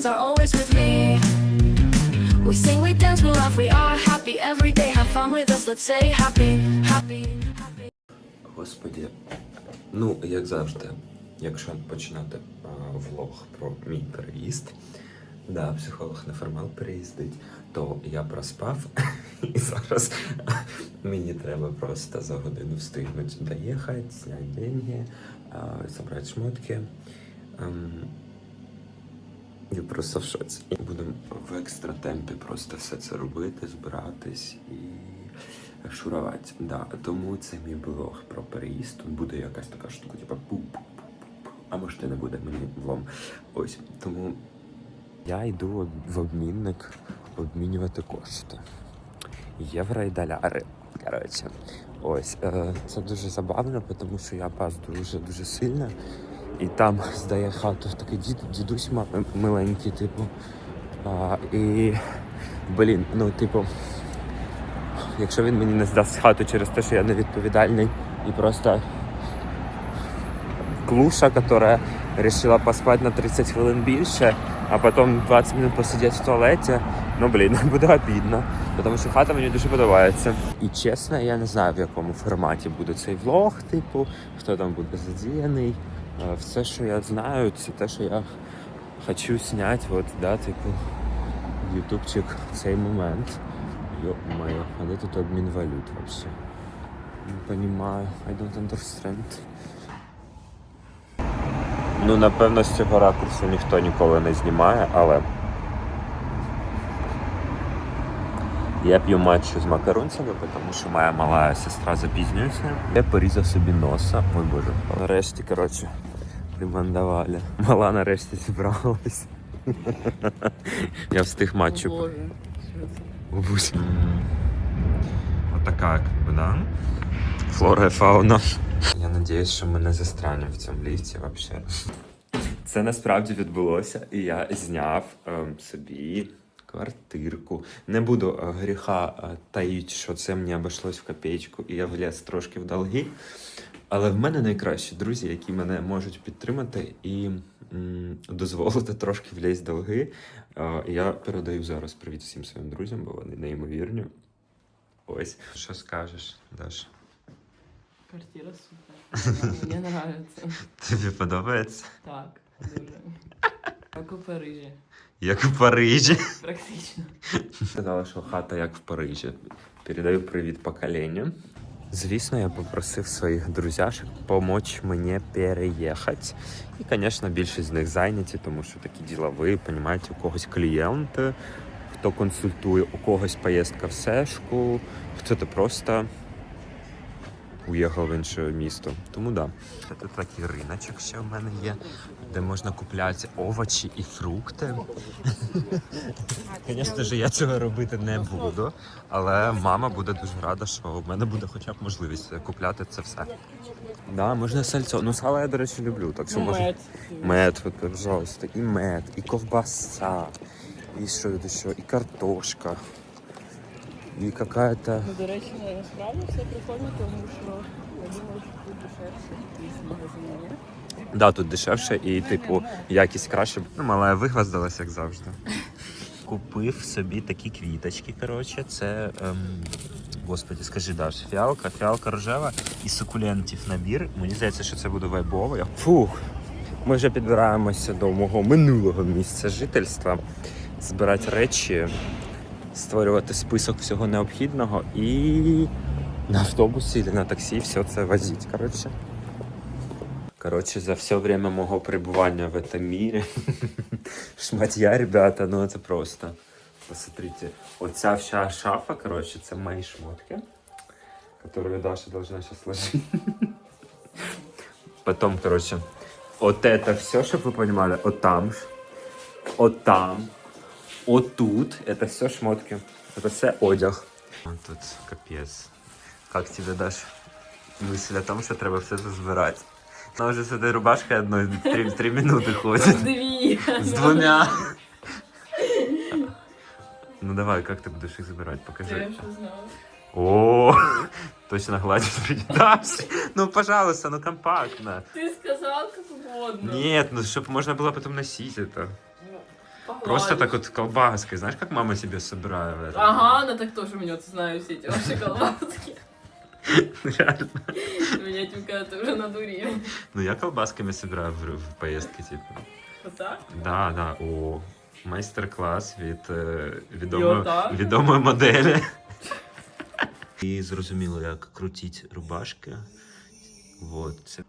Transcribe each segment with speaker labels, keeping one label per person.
Speaker 1: friends are always with me. We sing, we dance, we laugh, we are happy every day. Have fun with us, let's say happy, happy.
Speaker 2: Господі, ну як завжди, якщо починати а, влог про мій переїзд, да, психолог неформал переїздить, то я проспав, і зараз мені треба просто за годину встигнути доїхати, зняти деньги, а, забрати шмотки. Ем, я просто в шоці. Будемо в екстра темпі просто все це робити, збиратись і шурувати. Да. Тому це мій блог про переїзд. Тут буде якась така штука, типу пу-пу-пу-пу. А може не буде мені влом. Ось. Тому я йду в обмінник обмінювати кошти. Євро і доляри. Коротше, ось е, це дуже забавно, тому що я пас дуже дуже сильно. І там здає хату такий дід, дідусь миленький, типу. А, і блін, ну, типу, якщо він мені не здасть хату через те, що я невідповідальний і просто клуша, яка вирішила поспати на 30 хвилин більше, а потім 20 минут посидіти в туалеті, ну блін, буде обідно, тому що хата мені дуже подобається. І чесно, я не знаю, в якому форматі буде цей влог, типу, хто там буде задіяний. Е, Все, що я знаю, це те, що я хочу зняти, от, да, типу, в ютубчик цей момент. Йо-моє, а де тут обмін валют вообще? Не понимаю, I don't understand. Ну, напевно, з цього ракурсу ніхто ніколи не знімає, але я п'ю матчу з макарунцями, тому що моя мала сестра запізнюється. Я порізав собі носа. Ой боже. Нарешті, коротше, примандавали. Мала нарешті зібралась. Я встиг матчу.
Speaker 3: Боже.
Speaker 2: Отака, як би, да? Флора і фауна. Я надіюсь, що ми не застрянемо в цьому ліфті взагалі. Це насправді відбулося, і я зняв ем, собі квартирку. Не буду е, гріха е, таїть, що це мені обійшлось в копеечку, і я вліз трошки в долги. Але в мене найкращі друзі, які мене можуть підтримати і м, дозволити трошки влізти в долги. Е, Я передаю зараз привіт всім своїм друзям, бо вони неймовірні. Ось. Що скажеш, Даш?
Speaker 3: Квартира супер. Мені нравится.
Speaker 2: Тобі подобається?
Speaker 3: Так, дуже. Як у Парижі.
Speaker 2: Як у Парижі.
Speaker 3: Практично.
Speaker 2: Сказала, що хата як в Парижі. Передаю привіт поколенню. Звісно, я попросив своїх друзяшок допомогти мені переїхати. І, звісно, більшість з них зайняті, тому що такі ділові, розумієте, у когось клієнти, хто консультує, у когось поїздка в Сешку, хто-то просто уїхав в інше місто. Тому да. Це такий риночок ще в мене є, де можна купляти овочі і фрукти. Звісно ж, я цього робити не буду, але мама буде дуже рада, що в мене буде хоча б можливість купляти це все. Да, можна сальцо. Ну, сало я, до речі, люблю, так що може.
Speaker 3: Мед.
Speaker 2: Мед, от, пожалуйста, і мед, і ковбаса, і що тут ще, і картошка, і какая-то.
Speaker 3: Ну, до речі, насправді все прикольно, тому що я думаю, що тут дешевше, магазині. ні?
Speaker 2: Да, тут дешевше і, типу, якість краще. Ну, мала вигваздалась, як завжди. Купив собі такі квіточки. Коротше, це. Ем... Господи, скажи, Даш, фіалка, фіалка рожева і сукулентів набір. Мені здається, що це буде вайбово. Фух. Ми вже підбираємося до мого минулого місця жительства, збирати речі, створювати список всього необхідного і на автобусі чи на таксі все це возити. Коротше. Короче, за все время мого пребывания в этом мире, шматья, ребята, ну это просто. Посмотрите, оця вся шафа, короче, це мої шмотки, которую Даша должна сейчас сложить. Потом, короче, вот это все, чтобы вы понимали, вот там, вот там, Вот тут, это все шмотки, это все одяг. Вот тут капец. Как тебе, Даш, мысль о том, что треба все це збирати? Вона вже сюди рубашка одної три, три минути ходить.
Speaker 3: Дві.
Speaker 2: З двома. Ну давай, как ты будешь их забирать?
Speaker 3: Я
Speaker 2: Покажи.
Speaker 3: знаю.
Speaker 2: О, точно гладишь передачи. Ну, пожалуйста, ну компактно.
Speaker 3: Ти сказав, як угодно.
Speaker 2: Нет, ну чтобы можно было потом носить это.
Speaker 3: Ну,
Speaker 2: Просто так вот колбаской. Знаешь, как мама себе собирает?
Speaker 3: Ага, она так тоже мне, знаю все эти ваши колбаски.
Speaker 2: Реально.
Speaker 3: Меня этим когда-то уже надурили.
Speaker 2: Ну, я колбасками собираю в, в поездки, типу.
Speaker 3: Вот так?
Speaker 2: Да, да, о, майстер-клас від е, відомої,
Speaker 3: Йота.
Speaker 2: відомої моделі. І зрозуміло, як крутіть рубашки. Вот, це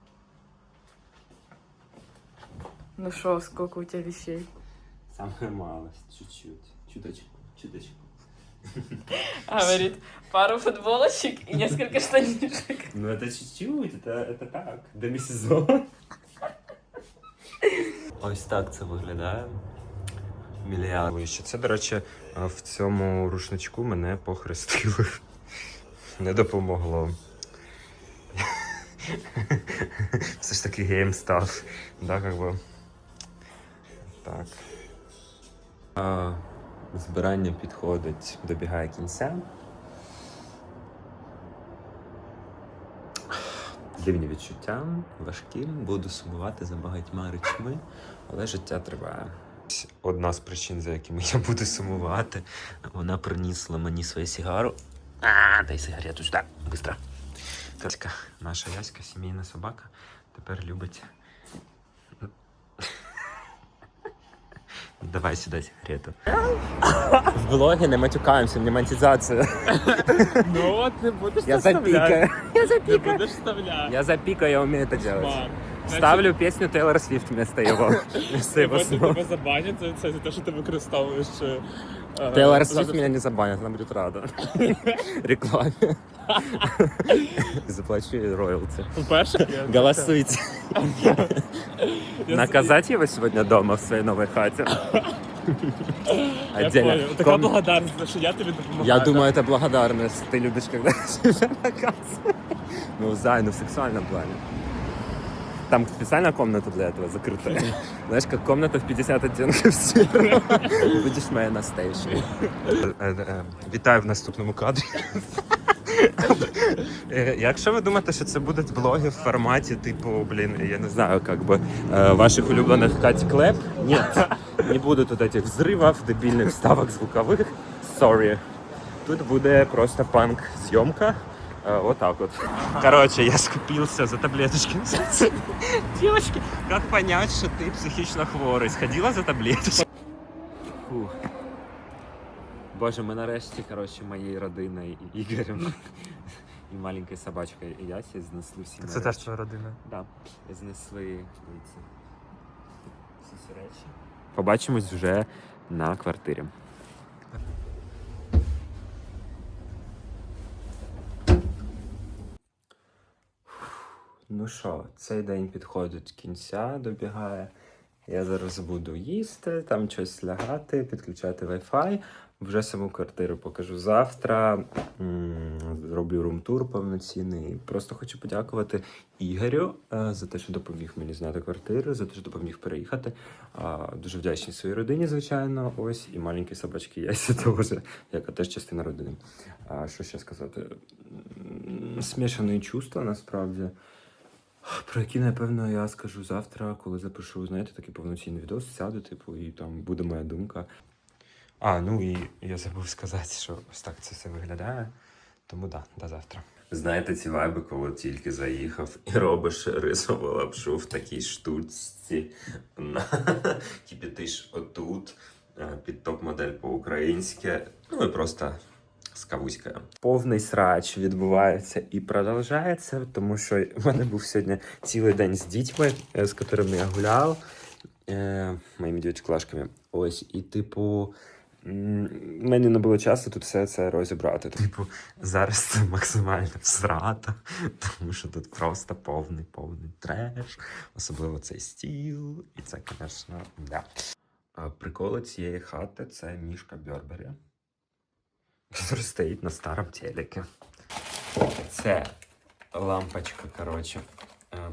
Speaker 3: Ну что, сколько у тебя вещей?
Speaker 2: саме малость, чуть-чуть. Чуточку, чуточку.
Speaker 3: Говорит, пару футболочек и несколько штанишек.
Speaker 2: Ну, это чуть-чуть, это, это так, демісезон. Ось так це виглядає. Мільярд. Вище. Це, до речі, в цьому рушничку мене похрестили. Не допомогло. Все ж таки гейм став. Да, как би. Так. А, збирання підходить, добігає кінця. Дивні відчуття, важкі, буду сумувати за багатьма речми, але життя триває. Одна з причин, за якими я буду сумувати, вона принесла мені свою сигару. А, дай сигарету сюди, швидко. Наша Яська, сімейна собака, тепер любить. Давай сюда сигарету. В блогі не матюкаємося, не монетизація.
Speaker 4: Ну от не будеш
Speaker 2: Я запікаю.
Speaker 4: Я вставляти.
Speaker 2: Я запикаю, я умею это делать.
Speaker 4: Шмар.
Speaker 2: Ставлю песню Тейлор Свифт вместо его. Вместо его
Speaker 4: Потім
Speaker 2: слов.
Speaker 4: тебе забанять за це, за те, що ти використовуєш. е, е,
Speaker 2: Тейлор Свифт
Speaker 4: запис.
Speaker 2: меня не забанит, она будет рада. Рекламе. Заплачу ей роялти.
Speaker 4: По-перше, я-
Speaker 2: Голосуйте.
Speaker 4: я-
Speaker 2: Наказать его сегодня дома в своей новой хате.
Speaker 4: Я
Speaker 2: Отдельно.
Speaker 4: понял. Така
Speaker 2: Ком-
Speaker 4: благодарність, за що я тобі допомагаю.
Speaker 2: Я думаю, это благодарность. Ты любишь, когда тебя наказывают. Ну, знаю, ну в сексуальном плане. Там специальная комната для этого закрытая. Знаешь, как комната в 50 оттенков серого. Будешь моя Настейшей. Вітаю в наступному кадрі. Е, Якщо ви думаєте, що це будуть блоги в форматі, типу, блін, я не знаю, як би е, ваших улюблених Кать Клеп, ні, не буде тут этих взривів, дебільних вставок звукових. Sorry. Тут буде просто панк-зйомка. Э, вот так вот. Короче, я скупился за таблеточки. Девочки, как понять, что ты психично хворий? Сходила за таблеточками? Фух. Боже, ми нарешті, коротше, моєю родиною і Ігорем і маленькою собачкою Ясі знесли всі
Speaker 4: Це
Speaker 2: речі.
Speaker 4: теж твоя родина.
Speaker 2: Да. Знесли ці всі ці речі. Побачимось вже на квартирі. Ну що, цей день підходить кінця, добігає. Я зараз буду їсти, там щось лягати, підключати Wi-Fi. Вже саму квартиру покажу завтра. Зроблю румтур повноцінний. Просто хочу подякувати Ігорю е, за те, що допоміг мені зняти квартиру, за те, що допоміг переїхати. Дуже вдячний своїй родині, звичайно. Ось і маленькій собачці Ясі теж, яка теж частина родини. Що ще сказати? М, Смішані чувства насправді. Про які, напевно, я скажу завтра, коли запишу, знаєте, такий повноцінний відос, сяду, типу, і там буде моя думка. А, ну і я забув сказати, що ось так це все виглядає. Тому да, до завтра. Знаєте, ці вайби, коли тільки заїхав і робиш рисову лапшу в такій штучці. Кипітиш отут, е, під топ-модель по-українськи. Ну і просто з кавуською. Повний срач відбувається і продовжується, тому що в мене був сьогодні цілий день з дітьми, е, з якими я гуляв, е, моїми дівчаклашками. Ось, і типу. Мені не було часу тут все це розібрати. Типу, зараз це максимальна всрата, тому що тут просто повний повний треш, особливо цей стіл. І це, звісно, да. Приколи цієї хати це мішка Бьорбері который стоит на старом телеке. Це лампочка, короче, э,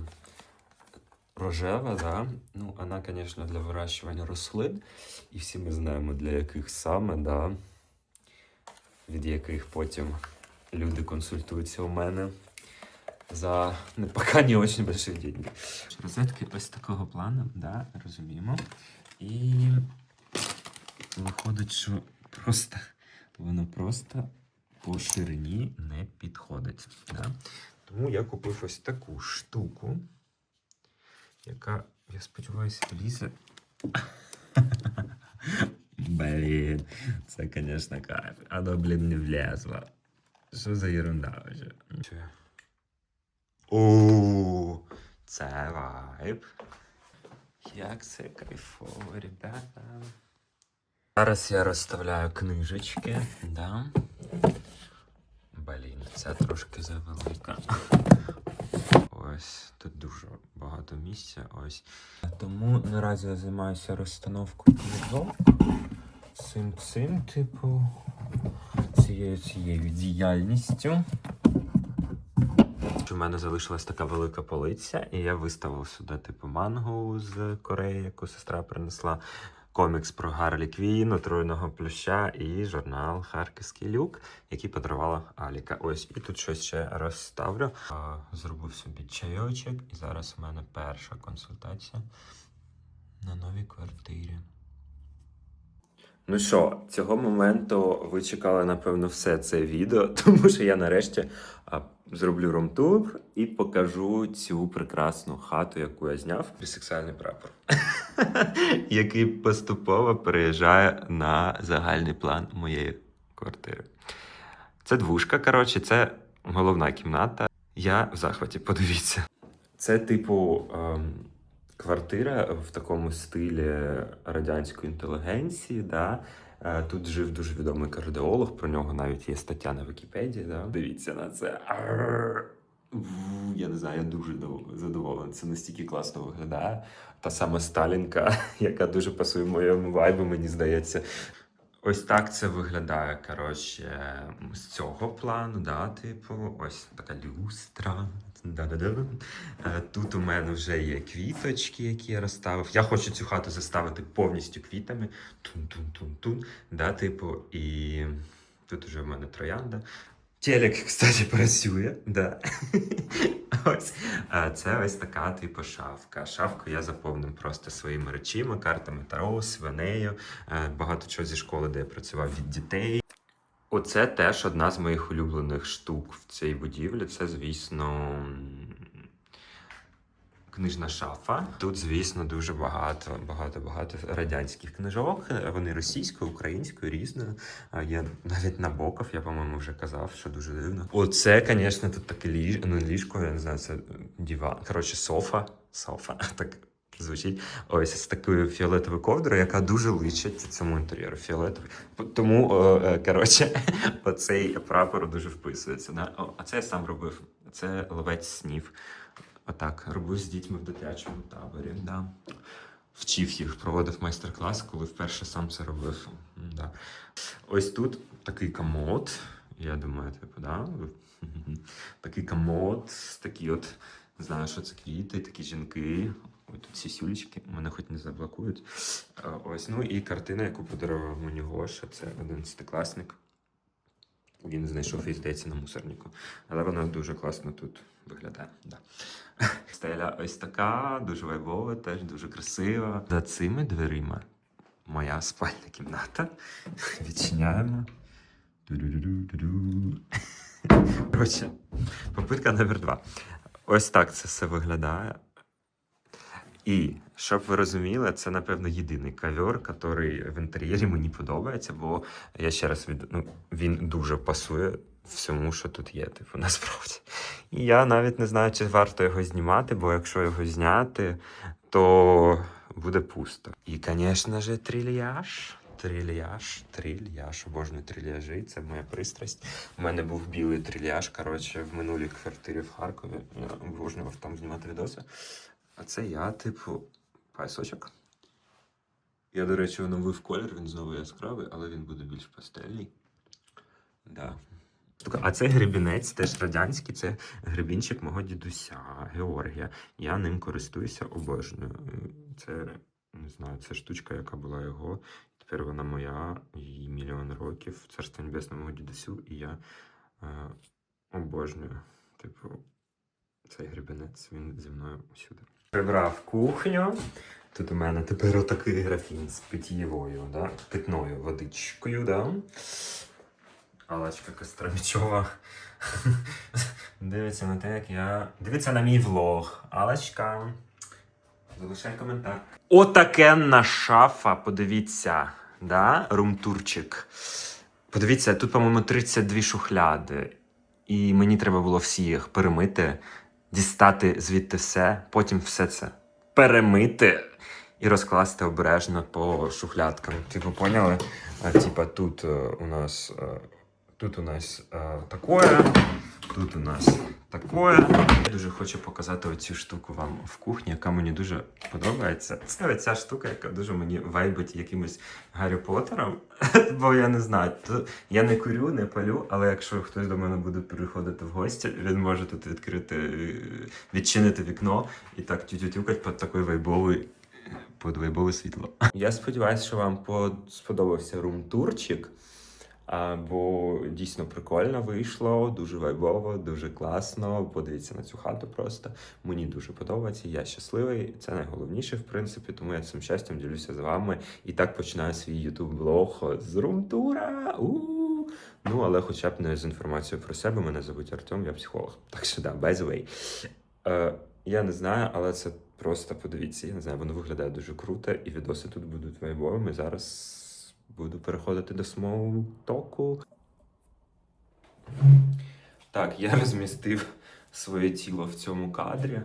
Speaker 2: рожева, да. Ну, вона, конечно, для вирощування рослин. І всі ми знаємо, для яких саме, да. Від яких потім люди консультуються у мене за не пока не очень большие деньги. Розетки ось такого плану, да, розуміємо. І виходить, що просто воно просто по ширині не підходить. Да? Тому я купив ось таку штуку, яка, я сподіваюся, влізе. Блін, це, звісно, кайф. Оно, блін, не влезло. Що за ерунда вже? О, це вайб. Як це кайфово, ребята. Зараз я розставляю книжечки, да. Блін, це трошки завелика. Ось тут дуже багато місця. Ось. Тому наразі я займаюся розстановкою книжок. Цим цим, типу, цією цією діяльністю. У мене залишилась така велика полиця, і я виставив сюди, типу, мангу з Кореї, яку сестра принесла, комікс про Гарлі Квін, отруєного плюща і журнал Харківський люк, який подарувала Аліка. Ось і тут щось ще розставлю. Зробив собі чайочок, і зараз у мене перша консультація на новій квартирі. Ну що, цього моменту ви чекали, напевно, все це відео, тому що я нарешті зроблю ромтур і покажу цю прекрасну хату, яку я зняв. Бісексуальний прапор, який поступово переїжджає на загальний план моєї квартири. Це двушка, коротше, це головна кімната. Я в захваті, подивіться. Це, типу, ем, квартира в такому стилі радянської інтелігенції. Да? Е, Тут жив дуже відомий кардіолог, про нього навіть є стаття на Вікіпедії. Да? Дивіться на це. Арррр. Я не знаю, я дуже дов- задоволений. Це настільки класно виглядає. Та сама Сталінка, яка дуже пасує моєму вайбу, мені здається. Ось так це виглядає, коротше, з цього плану, да, типу, ось така люстра. Да-да-да. Е, Тут у мене вже є квіточки, які я розставив. Я хочу цю хату заставити повністю квітами. Тун-тун-тун-тун. Да, типу, і тут уже в мене троянда. Телек, кстати, працює, да. Ось це ось така типу шафка. Шафку я заповнив просто своїми речима, картами Таро, свинею, е, багато чого зі школи, де я працював від дітей. Оце теж одна з моїх улюблених штук в цій будівлі. Це, звісно, книжна шафа. Тут, звісно, дуже багато, багато, багато радянських книжок. Вони російською, українською, різною. Є навіть Набоков, я, по-моєму, вже казав, що дуже дивно. Оце, звісно, тут таке ліж... ну, ліжко, я не знаю, це диван. Коротше, софа. Софа. Так звучить. Ось з такою фіолетовою ковдрою, яка дуже личить цьому інтер'єру. Фіолетовий. Тому, е, коротше, оцей прапор дуже вписується. А це я сам робив. Це ловець снів. Отак, робив з дітьми в дитячому таборі. Да. Вчив їх, проводив майстер-клас, коли вперше сам це робив. Да. Ось тут такий комод. Я думаю, типу, да? такий комод, такі от, не знаю, що це квіти, такі жінки. Ой, тут сісюлечки, мене хоч не заблокують. Ось, ну і картина, яку подарував мені Гоша, це 11-класник. Він знайшов її, здається, на мусорнику. Але вона дуже класно тут виглядає. Да. Стеля ось така, дуже вайбова, теж дуже красива. За цими дверима моя спальня кімната. Відчиняємо. Коротше, попитка номер два. Ось так це все виглядає. І щоб ви розуміли, це напевно єдиний ковер, який в інтер'єрі мені подобається, бо я ще раз від... ну, він дуже пасує всьому, що тут є, типу, насправді. І я навіть не знаю, чи варто його знімати, бо якщо його зняти, то буде пусто. І, звісно ж, трильяж. Трильяж, трильяж, обожнюю трильяжі, це моя пристрасть. У мене був білий трильяж, коротше, в минулій квартирі в Харкові. Я обожнював там знімати відоси. А це я, типу, пасочок. Я, до речі, оновив колір, він знову яскравий, але він буде більш пастельний. Да. А це гребінець, теж радянський, це гребінчик мого дідуся Георгія. Я ним користуюся обожнюю. Це не знаю, це штучка, яка була його. Тепер вона моя, їй мільйон років. Царство небесне мого дідусю, і я е, обожнюю. Типу, цей гребінець, він зі мною всюди. Прибрав кухню. Тут у мене тепер отакий графін з питьєвою, да? питною водичкою, да? Алачка Костромічова. Дивиться на те, як я. Дивиться на мій влог. Алачка. Залишай коментар. Отакенна шафа, подивіться, да? румтурчик. Подивіться, тут, по-моєму, 32 шухляди. І мені треба було всі їх перемити, дістати звідти все, потім все це перемити і розкласти обережно по шухлядкам. Типу, поняли? А, типа, тут е, у нас. е, Тут у нас е, такое, тут у нас такое. Я дуже хочу показати оцю штуку вам в кухні, яка мені дуже подобається. Це оця штука, яка дуже мені вайбить якимось Гаррі Поттером. Бо я не знаю, то я не курю, не палю, але якщо хтось до мене буде приходити в гості, він може тут відкрити, відчинити вікно і так тютю-тюкать під такий вайбовий. Під світло. Я сподіваюся, що вам сподобався рум-турчик. А, бо дійсно прикольно вийшло, дуже вайбово, дуже класно. Подивіться на цю хату просто. Мені дуже подобається. Я щасливий. Це найголовніше, в принципі, тому я цим щастям ділюся з вами. І так починаю свій ютуб блог з румтура. У-у-у. Ну, але хоча б не з інформацією про себе. Мене звуть Артем, я психолог. Так що да, by the way. Е, я не знаю, але це просто подивіться. Я не знаю, воно виглядає дуже круто, і відоси тут будуть вайбовими. Зараз буду переходити до смолтоку. Так, я розмістив своє тіло в цьому кадрі.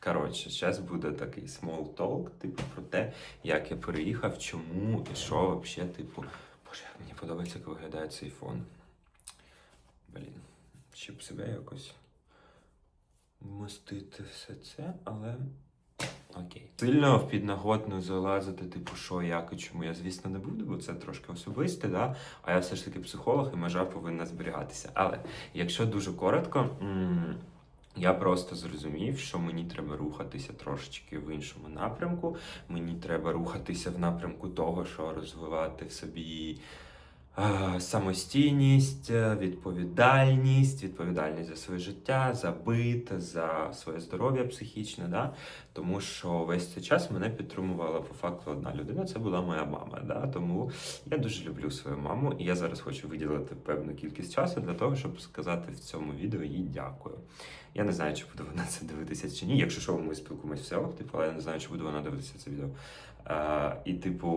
Speaker 2: Коротше, зараз буде такий small talk, типу, про те, як я переїхав, чому і що взагалі, типу. Боже, як мені подобається, як виглядає цей фон. Блін, щоб себе якось вмостити все це, але окей. Сильно в підноготну залазити, типу, що, як і чому я, звісно, не буду, бо це трошки особисте, да? а я все ж таки психолог і межа повинна зберігатися. Але якщо дуже коротко. я просто зрозумів, що мені треба рухатися трошечки в іншому напрямку. Мені треба рухатися в напрямку того, що розвивати в собі самостійність, е, відповідальність, відповідальність за своє життя, за бит, за своє здоров'я психічне. Да? Тому що весь цей час мене підтримувала по факту одна людина, це була моя мама. Да? Тому я дуже люблю свою маму, і я зараз хочу виділити певну кількість часу для того, щоб сказати в цьому відео їй дякую. Я не знаю, чи буде вона це дивитися чи ні. Якщо що, ми спілкуємося в селах, типу, але я не знаю, чи буде вона дивитися це відео. І, типу,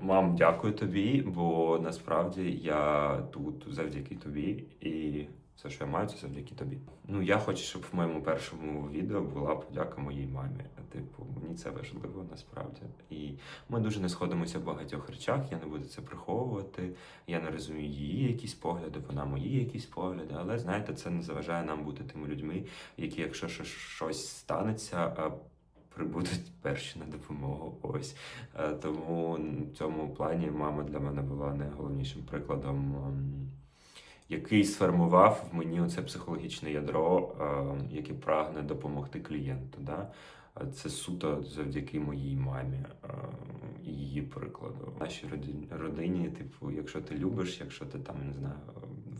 Speaker 2: мам, дякую тобі, бо насправді я тут завдяки тобі, і все, що я маю, це завдяки тобі. Ну, я хочу, щоб в моєму першому відео була подяка моїй мамі. Типу, мені це важливо насправді. І ми дуже не сходимося в багатьох речах, я не буду це приховувати. Я не розумію її якісь погляди, вона мої якісь погляди. Але знаєте, це не заважає нам бути тими людьми, які, якщо що- щось станеться, прибудуть перші на допомогу. Ось Е, тому в цьому плані мама для мене була найголовнішим прикладом. ем, Який сформував в мені оце психологічне ядро, е, яке прагне допомогти клієнту. Да? Е, Це суто завдяки моїй мамі е, і її прикладу. В нашій родині, типу, якщо ти любиш, якщо ти там не знаю,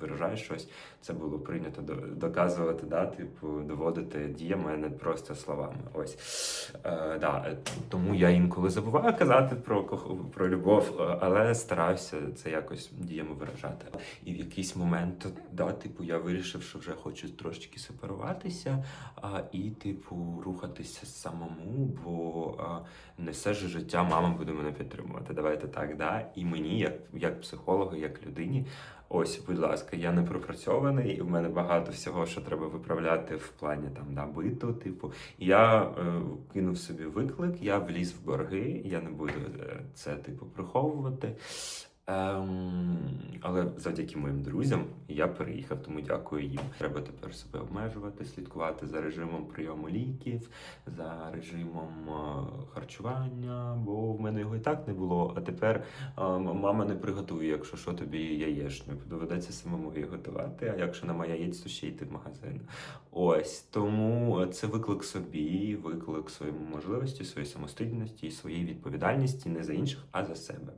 Speaker 2: виражаєш щось, це було прийнято доказувати, да, типу, доводити діями, не просто словами. Ось е, да, е, тому я інколи забуваю казати про про любов, е, але стараюся це якось діями виражати. І в якийсь момент, да, типу, я вирішив, що вже хочу трошечки сепаруватися а, і, типу, рухатися самому, бо а, не все ж життя мама буде мене підтримувати. Давайте так, да. І мені, як, як психологу, як людині, ось, будь ласка, я не пропрацьований, і в мене багато всього, що треба виправляти в плані там да, типу. Я е, кинув собі виклик, я вліз в борги, я не буду е, це типу приховувати. Ем, але завдяки моїм друзям я переїхав, тому дякую їм. Треба тепер себе обмежувати, слідкувати за режимом прийому ліків, за режимом е, харчування, бо в мене його і так не було. А тепер е, мама не приготує, якщо що тобі яєчню. Доведеться самому її готувати. А якщо немає яєць, то ще йти в магазин. Ось тому це виклик собі, виклик своєму можливості, своїй самостійності своїй відповідальності не за інших, а за себе.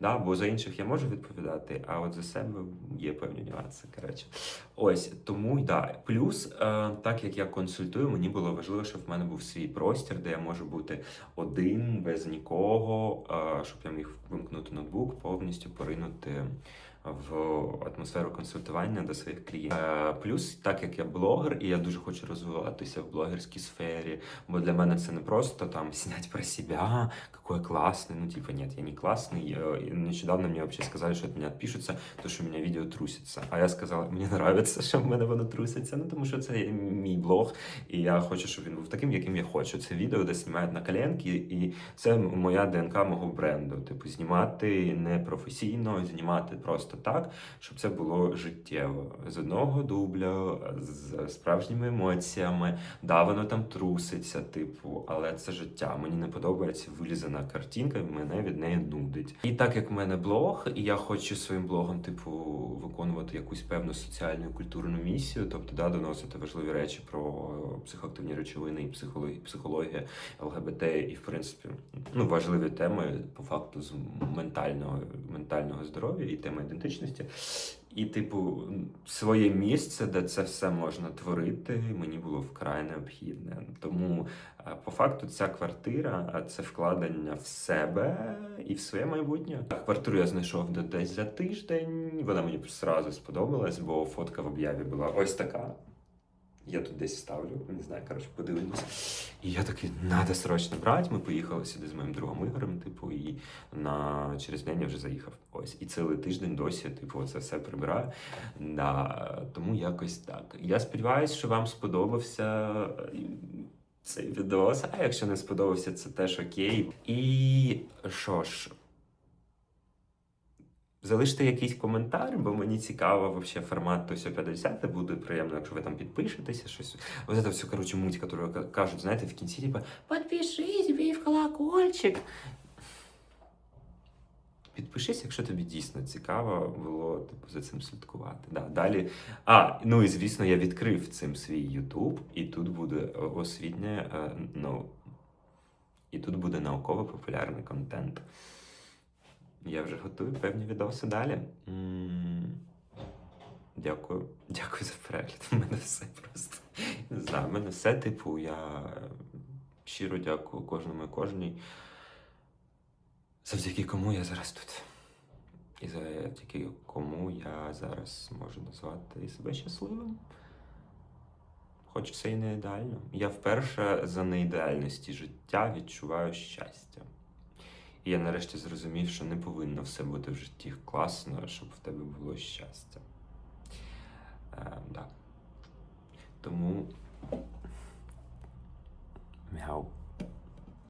Speaker 2: Да? Бо за інших інших я можу відповідати, а от за себе є певні нюанси. Коротше, ось тому й да. Плюс, е, так як я консультую, мені було важливо, щоб в мене був свій простір, де я можу бути один, без нікого, е, щоб я міг вимкнути ноутбук, повністю поринути в атмосферу консультування до своїх клієнтів. Е, Плюс, так як я блогер, і я дуже хочу розвиватися в блогерській сфері, бо для мене це не просто там снять про себя, какой я классный, ну типа нет, я не классный. Э, и Нещодавно мне вообще сказали, что от меня отпишутся, то что у меня видео трусится. А я сказала, мені нравится, що в мене воно труситься, ну тому що це мій блог, і я хочу, щоб він був таким, яким я хочу. Це відео, де знімають на коленки, і це моя ДНК мого бренду. Типу, знімати не професійно, знімати просто так, щоб це було життєво. З одного дубля, з справжніми емоціями. Да, воно там труситься, типу, але це життя. Мені не подобається вилізана картинка, мене від неї нудить. І так як в мене блог, і я хочу своїм блогом, типу, виконувати якусь певну соціальну культурну місію, тобто да, доносити важливі речі про психоактивні речовини і психологія ЛГБТ, і в принципі ну, важливі теми по факту з ментального, ментального здоров'я і теми ідентичності. І, типу, своє місце, де це все можна творити, мені було вкрай необхідне. Тому, е, по факту, ця квартира е, це вкладення в себе і в своє майбутнє. Квартиру я знайшов де- десь за тиждень. Вона мені сразу сподобалась, бо фотка в об'яві була ось така. Я тут десь ставлю, не знаю, коротше, подивимось. І я такий, треба срочно брати. Ми поїхали сюди з моїм другом Ігорем, типу, і на через день я вже заїхав. Ось. І цілий тиждень досі, типу, це все прибираю. Да, тому якось так. Я сподіваюся, що вам сподобався е, цей відос. А якщо не сподобався, це теж окей. І що ж. Залиште якийсь коментар, бо мені цікаво вообще формат то 50 буде приємно, якщо ви там підпишетеся, щось. Ось це все, коротше, муть, яку кажуть, знаєте, в кінці, типа, підпишись, бій в колокольчик. Підпишись, якщо тобі дійсно цікаво було типу, за цим слідкувати. Да, далі. А, ну і звісно, я відкрив цим свій YouTube, і тут буде освітнє, е, ну, і тут буде науково-популярний контент. Я вже готую певні відоси далі. Дякую. Дякую за перегляд. У мене все просто. У мене все, типу, я щиро дякую кожному і кожній. Завдяки кому я зараз тут. І завдяки кому я зараз можу назвати себе щасливим. Хоч це і не ідеально. Я вперше за неідеальності життя відчуваю щастя. І я нарешті зрозумів, що не повинно все бути в житті класно, щоб в тебе було щастя. Е, да. Тому. Мяу.